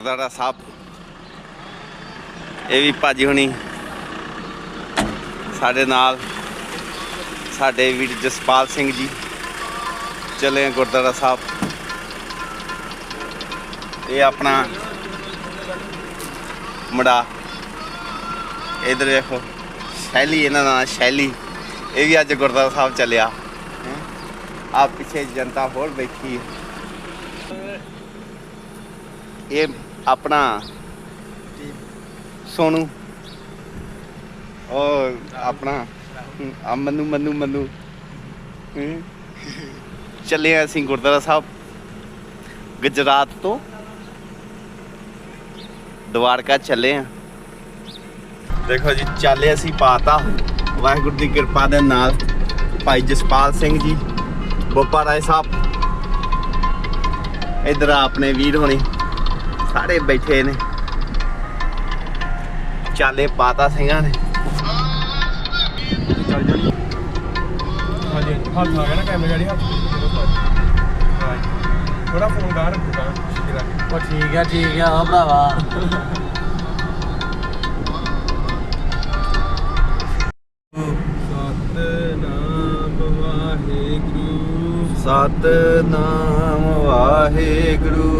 ਗੁਰਦੁਆਰਾ ਸਾਹਿਬ। ਇਹ ਵੀ ਭਾਜੀ ਹੁਣੀ ਸਾਡੇ ਨਾਲ ਸਾਡੇ ਵੀਰ ਜਸਪਾਲ ਸਿੰਘ ਜੀ ਚਲੇ ਆ ਗੁਰਦੁਆਰਾ ਸਾਹਿਬ। ਇਹ ਆਪਣਾ ਮੁੰਡਾ। ਇਧਰ ਵੇਖੋ, ਸ਼ੈਲੀ, ਇਹਨਾਂ ਦਾ ਸ਼ੈਲੀ। ਇਹ ਵੀ ਅੱਜ ਗੁਰਦੁਆਰਾ ਸਾਹਿਬ ਚੱਲਿਆ। ਆ ਪਿੱਛੇ ਜਨਤਾ ਹੋਰ ਬੈਠੀ ਹੈ। ਇਹ ਆਪਣਾ ਸੋਨੂ। ਔਰ ਆਪਣਾ ਆ ਮੰਨੂ ਮੰਨੂ ਮੰਨੂ। ਹਮ। ਚੱਲੇ ਹਾਂ ਅਸੀਂ ਗੁਰਦੁਆਰਾ ਸਾਹਿਬ, ਗੁਜਰਾਤ ਤੋਂ। ਦਵਾਰਕਾ ਚੱਲੇ ਆ। ਦੇਖੋ ਜੀ, ਚੱਲੇ ਅਸੀਂ ਪਾਤਾ। ਵਾਹਿਗੁਰੂ ਦੀ ਕਿਰਪਾ ਦੇ ਨਾਲ ਭਾਈ ਜਸਪਾਲ ਸਿੰਘ ਜੀ ਬੋਪਾ ਰਾਏ ਸਾਹਿਬ। ਇਧਰ ਆਪਣੇ ਵੀਰ ਹੋਣੀ। ਸਾਰੇ ਬੈਠੇ ਨੇ। ਚਾਲੇ ਪਾਤਾ ਸਿੰਘਾਂ ਨੇ। ਹਾਂਜੀ ਹੱਥ ਆ ਗਿਆ ਨਾ ਕੈਮਰੇ ਗਾੜੀ ਹੱਥ ਥੋੜਾ ਫੋਨ ਗਾਹ ਰੱਖੂਗਾ ਉਹ ਠੀਕ ਆ ਠੀਕ ਆ ਉਹ ਭਰਾਵਾ। ਸਤਨਾਮ ਵਾਹਿਗੁਰੂ।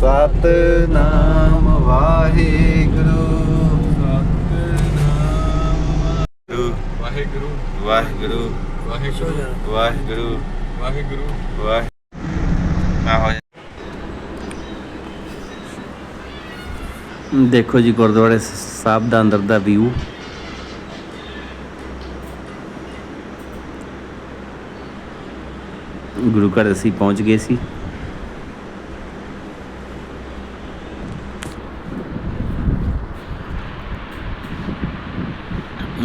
ਸਤਨਾਮ ਵਾਹਿਗੁਰੂ। ਸਤਨਾਮ ਵਾਹਿਗੁਰੂ। ਵਾਹਿਗੁਰੂ। ਵਾਹਿਗੁਰੂ। ਵਾਹਿਗੁਰੂ। ਵਾਹਿਗੁਰੂ। ਵਾਹਿਗੁਰੂ ਵਾਹਿ ਆਹੋ ਦੇਖੋ ਜੀ ਗੁਰਦੁਆਰੇ ਸਾਹਿਬ ਦਾ ਅੰਦਰ ਦਾ ਵਿਊ ਗੁਰੂ ਘਰ ਅਸੀਂ ਪਹੁੰਚ ਗਏ ਸੀ।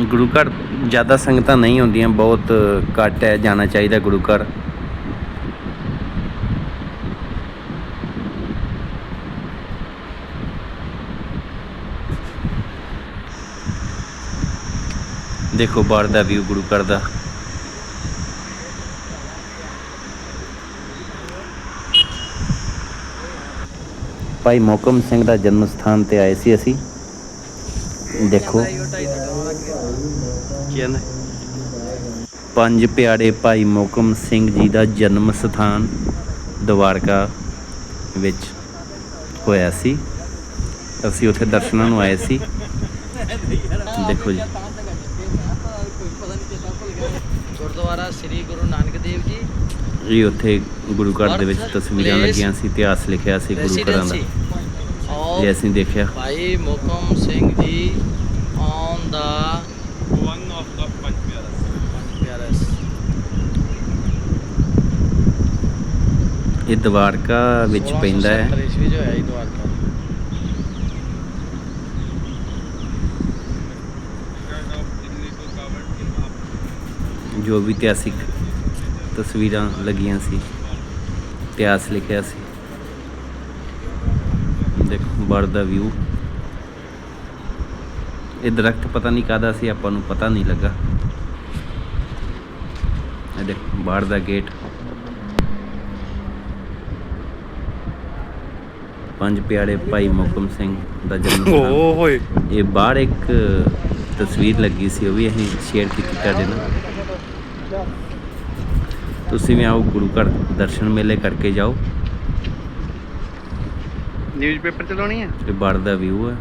ਗੁਰੂ ਘਰ ਜ਼ਿਆਦਾ ਸੰਗਤਾਂ ਨਹੀਂ ਹੁੰਦੀਆਂ, ਬਹੁਤ ਘੱਟ ਹੈ, ਜਾਣਾ ਚਾਹੀਦਾ ਗੁਰੂ ਘਰ। ਦੇਖੋ ਬਾਹਰ ਦਾ ਵਿਊ ਗੁਰੂ ਘਰ ਦਾ। ਭਾਈ ਮੋਕਮ ਸਿੰਘ ਦਾ ਜਨਮ ਸਥਾਨ ਤੇ ਆਏ ਸੀ ਅਸੀਂ। ਦੇਖੋ। ਕਹਿੰਦੇ? ਪੰਜ ਪਿਆਰੇ ਭਾਈ ਮੋਕਮ ਸਿੰਘ ਜੀ ਦਾ ਜਨਮ ਸਥਾਨ ਦਵਾਰਕਾ ਵਿੱਚ ਹੋਇਆ ਸੀ। ਅਸੀਂ ਉੱਥੇ ਦਰਸ਼ਨਾਂ ਨੂੰ ਆਏ ਸੀ। ਦੇਖੋ ਜੀ। ਗੁਰਦੁਆਰਾ ਸ੍ਰੀ ਗੁਰੂ ਨਾਨਕ ਦੇਵ ਜੀ। ਇਹ ਉੱਥੇ ਗੁਰੂ ਘਰ ਦੇ ਵਿੱਚ ਤਸਵੀਰਾਂ ਲੱਗੀਆਂ ਸੀ ਇਤਿਹਾਸ ਲਿਖਿਆ ਸੀ ਗੁਰੂ ਘਰਾਂ ਦਾ। ਆਫ ਅਸੀਂ ਦੇਖਿਆ। Bhai Mukam Singh ji on the one of the Panj Pyara ਪਿਆਰਸ ਇਹ ਦਵਾਰਕਾ ਵਿੱਚ ਪੈਂਦਾ ਹੈ। ਜੋ ਵੀ ਇਤਿਹਾਸਿਕ ਤਸਵੀਰਾਂ ਲੱਗੀਆਂ ਸੀ ਇਤਿਹਾਸ ਲਿਖਿਆ ਸੀ। ਦੇਖੋ ਬਾਹਰ ਦਾ ਵਿਊ ਇਹ ਦਰਖਤ ਪਤਾ ਨਹੀਂ ਕਾਦਾ ਸੀ ਆਪਾਂ ਨੂੰ ਪਤਾ ਨਹੀਂ ਲੱਗਾ। ਇਹ ਦੇਖੋ ਬਾਹਰ ਦਾ ਗੇਟ ਪੰਜ ਪਿਆਰੇ ਭਾਈ ਮੋਕਮ ਸਿੰਘ ਦਾ ਜਨਮ ਸਥਾਨ। ਓਏ ਇਹ ਬਾਹਰ ਇੱਕ ਤਸਵੀਰ ਲੱਗੀ ਸੀ ਉਹ ਵੀ ਅਸੀਂ ਸ਼ੇਅਰ ਕੀਤੀ ਤੁਹਾਡੇ ਨਾਲ। ਤੁਸੀਂ ਵੀ ਆਓ ਗੁਰੂ ਘਰ ਦਰਸ਼ਨ ਮੇਲੇ ਕਰਕੇ ਜਾਓ। ਨਿਊਜ਼ਪੇਪਰ ਚਲਾਉਣੀ ਆ? ਇਹ ਬਾੜ ਦਾ ਵਿਊ ਹੈ